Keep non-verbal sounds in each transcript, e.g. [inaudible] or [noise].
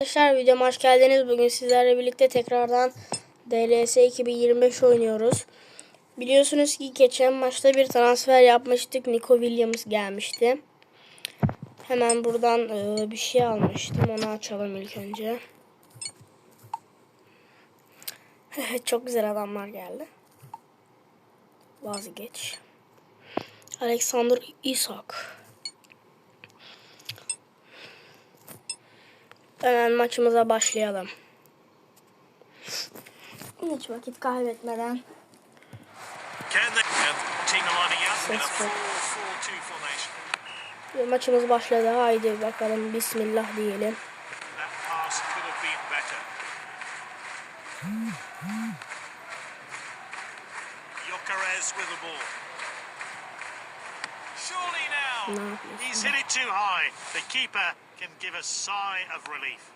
Arkadaşlar videoma hoş geldiniz. Bugün sizlerle birlikte tekrardan DLS 2025 oynuyoruz. Biliyorsunuz ki geçen maçta bir transfer yapmıştık. Nico Williams gelmişti. Hemen buradan e, bir şey almıştım. Onu açalım ilk önce. [laughs] Çok güzel adamlar geldi. Vazgeç. Alexander Isak. Hemen maçımıza başlayalım. Hiç vakit kaybetmeden. Can they have team lining up in a That's good. 4-4-2 formation? Maçımız başladı. Haydi bakalım. Bismillah diyelim. Jokeres with the ball. Surely now. Ne yapıyorsun? He's hit it too high. The keeper can give a sigh of relief.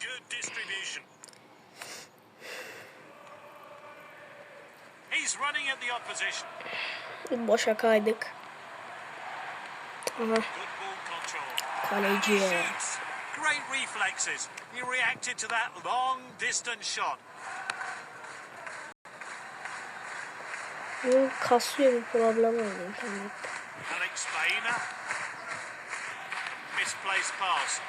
Good distribution. He's running at the opposition. Boşa kaydık. Aha. Good ball control. Kaleci. Great reflexes. He reacted to that long distance shot. Hı, Kasıyor bir problem oldu internette. Alex Baena. Misplaced pass.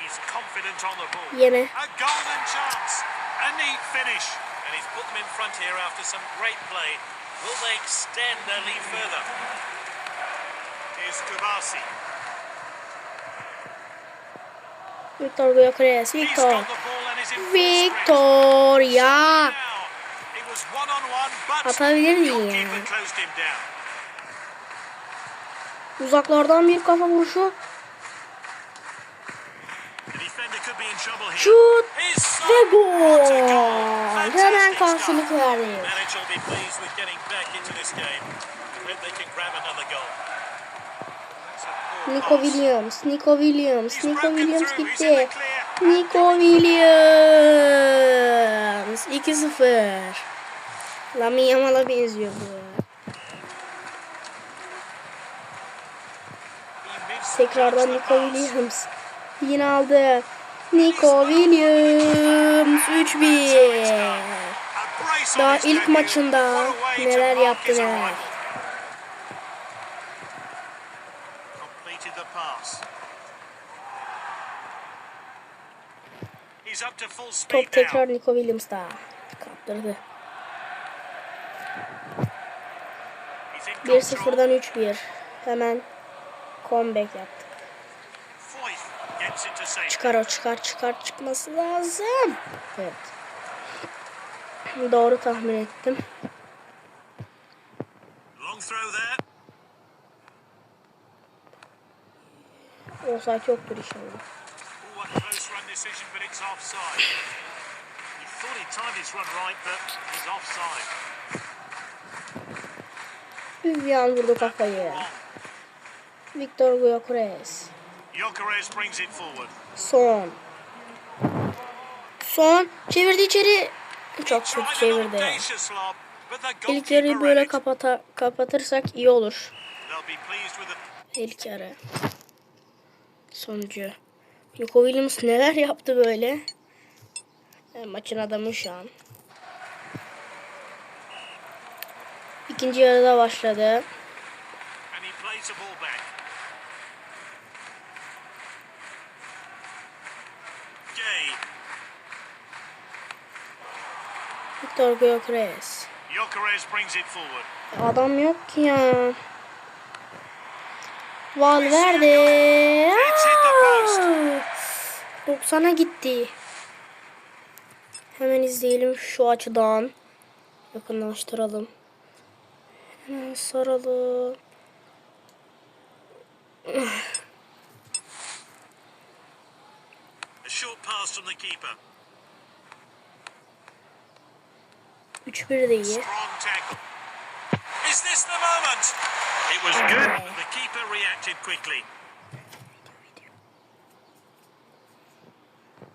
He's confident on the ball. Yine. A golden chance. A neat finish. And he's put them in front here after some great play. Will they extend their lead further? Here's Kubasi. Victor. He's Victor. got sprint. Victor ya. Uzaklardan bir kafa vuruşu. Şut. Ve gol. Hemen karşılık verdi. Nico. Williams. Nico Williams. Nico Williams gitti. Nico Williams 2-0. Lamine Yamal'a benziyor bu. Tekrardan Nico. Williams. Yine aldı. Nico Williams 3-1. A brace on Daha ilk maçında neler yaptı neler. Top tekrar Nico Williams'da. Kaptırdı. He's in control. 1-0'dan 3-1. Hemen comeback yaptı. Foyth gets into safety. Çıkar o çıkar çıkar çıkması lazım. Evet. Doğru tahmin ettim. Offside yoktur inşallah. He thought he timed his run right, but he's offside. Vivian vurdu kafayı. Victor Gyökeres. Jokeres brings it forward. Son. Son. Çevirdi içeri. Çok kötü çevirdi. İlk yarıyı böyle kapata, kapatırsak iyi olur. İlk yarı. Sonucu. Nico Williams neler yaptı böyle. E, maçın adamı şu an. İkinci yarıda başladı. Victor Gyökeres. Adam yok ki ya. Valverde. It's hit the post. Aa! 90'a gitti. Hemen izleyelim şu açıdan. Yakınlaştıralım. Saralım. A short pass from the keeper. 3-1 de iyi. Strong tackle. Is this the moment? It was good, but the keeper reacted quickly.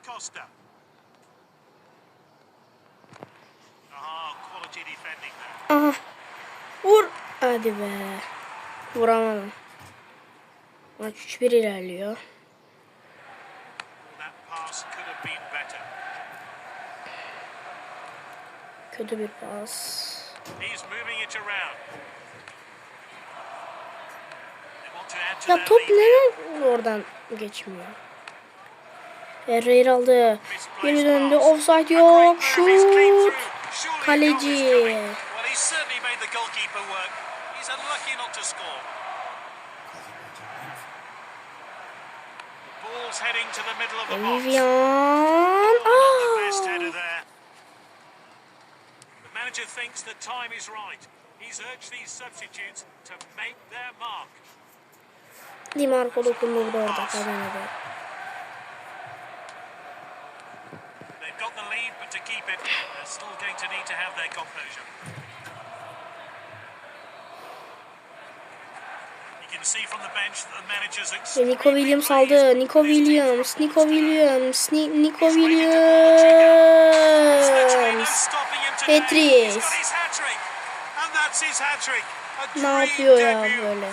Costa. Ah, quality defending there. Vur. Hadi be. Vuramadım. Maç 3-1 ilerliyor. Kötü bir pas. Ya top neden oradan geçmiyor? Herrera aldı. Geri döndü. Offside yok. Şut. Kaleci. Goalkeeper work. He's unlucky not to score. Ball's heading to the middle of the box. Oh, the best header oh. there. The manager thinks the time is right. He's urged these substitutes to make their mark. Di Marco dokunurdu orada kazandı. They've got the lead, but to keep it, they're still going to need to have their composure. Nico Williams aldı. Nico Williams. Nico. Williams. Ni Nico Williams. A Ne yapıyor ya böyle?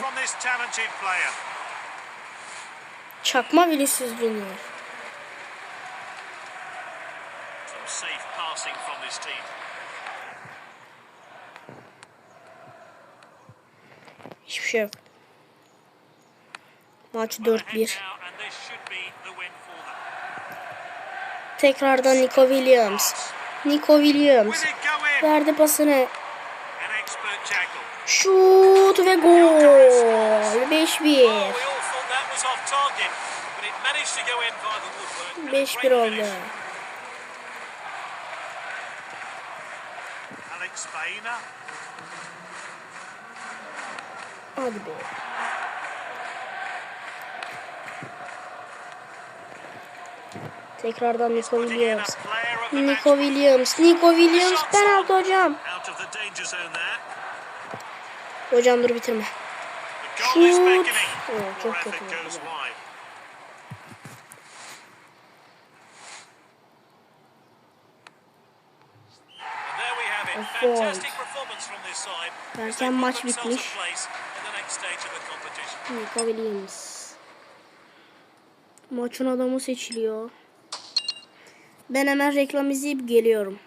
Çakma Vinicius Junior. Hiçbir şey yok. Maç Well, ahead 4-1. now, and this should be the win for them. Tekrardan Nico Williams. Nico Williams. Verdi pasını. Şut ve gol. 5-1. Oh, we all thought that was off target, but it managed to go in by the woodwork. and a 5-1 great oldu. finish. Alex Baena. Hadi be. Tekrardan Nico Williams. Nico Williams. Nico Williams penaltı hocam. Hocam dur bitirme. Oh, Poor çok kötü. Offside. Derken maç bitmiş. Nico Williams. Maçın adamı seçiliyor. Ben hemen reklam izleyip geliyorum.